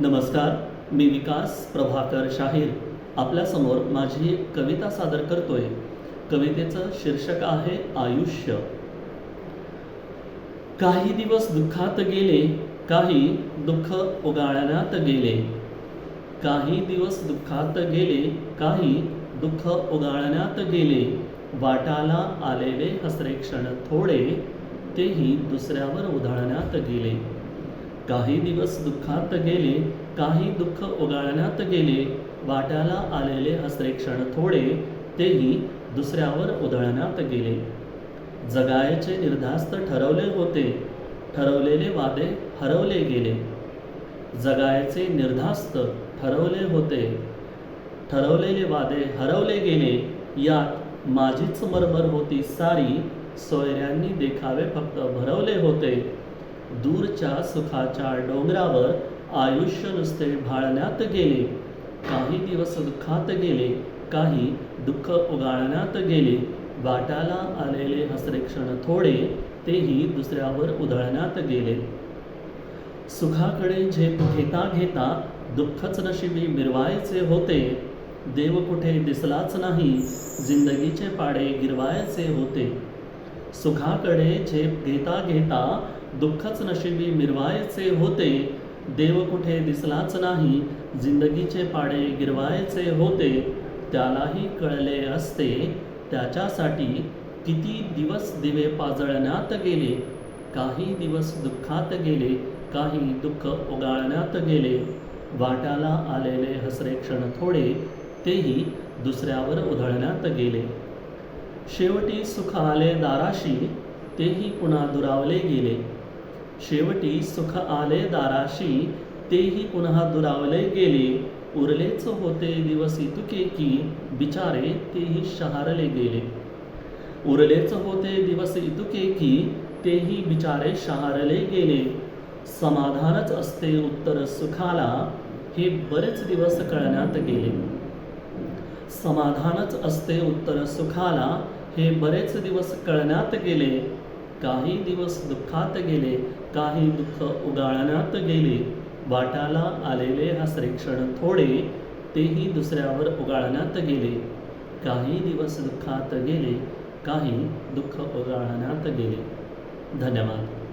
नमस्कार मी विकास प्रभाकर शाहीर. आपल्यासमोर माझी एक कविता सादर करतोय. कवितेचं शीर्षक आहे आयुष्य. काही दिवस दुःखात गेले काही दुःख उगाळण्यात गेले. काही दिवस दुःखात गेले काही दुःख उगाळण्यात गेले. वाटाला आलेले हसरे क्षण थोडे तेही दुसऱ्यावर उधळण्यात गेले. काही दिवस दुःखात गेले काही दुःख उगाळण्यात गेले वाट्याला आलेले हसरे क्षण थोडे तेही दुसऱ्यावर उधळण्यात गेले. जगायचे निर्धास्त ठरवले होते ठरवलेले वादे हरवले गेले. जगायचे निर्धास्त ठरवले होते ठरवलेले वादे हरवले गेले यात माझीच मरमर होती सारी सोयऱ्यांनी देखावे फक्त भरवले होते. दूरच्या सुखाच्या डोंगरावर आयुष्य नुसते भाळण्यात गेले. काही दिवस दुःखात गेले काही दुःख उगाळण्यात गेले. वाटाला आलेले हसरे क्षण थोडे तेही दुसऱ्यावर उधळण्यात गेले. सुखाकडे झेप घेता घेता दुःखच नशिबी मिरवायचे होते. देव कुठे दिसलाच नाही जिंदगीचे पाडे गिरवायचे होते. सुखाकडे झेप घेता घेता दुःखच नशिबी मिरवायचे होते. देव कुठे दिसलाच नाही जिंदगीचे पाडे गिरवायचे होते. त्यालाही कळले असते त्याच्यासाठी किती दिवस दिवे पाजळण्यात गेले काही दिवस दुःखात गेले काही दुःख उगाळण्यात गेले. वाट्याला आलेले हसरे क्षण थोडे तेही दुसऱ्यावर उधळण्यात गेले. शेवटी सुख आले दाराशी तेही पुन्हा दुरावले गेले. शेवटी सुख आले दाराशी तेही पुन्हा दुरावले गेले. उरलेच होते दिवस इतुके की बिचारे तेही शहारले गेले. उरलेच होते दिवस इतुके की तेही बिचारे शहारले गेले. समाधानच असते उत्तर सुखाला हे बरेच दिवस कळण्यात गेले. समाधानच असते उत्तर सुखाला. हे बरेच दिवस कळण्यात गेले. काही दिवस दुःखात गेले काही दुःख उगाळण्यात गेले. वाटाला आलेले हसरे क्षण थोडे तेही दुसऱ्यावर उगाळण्यात गेले. काही दिवस दुःखात गेले काही दुःख उगाळण्यात गेले. धन्यवाद.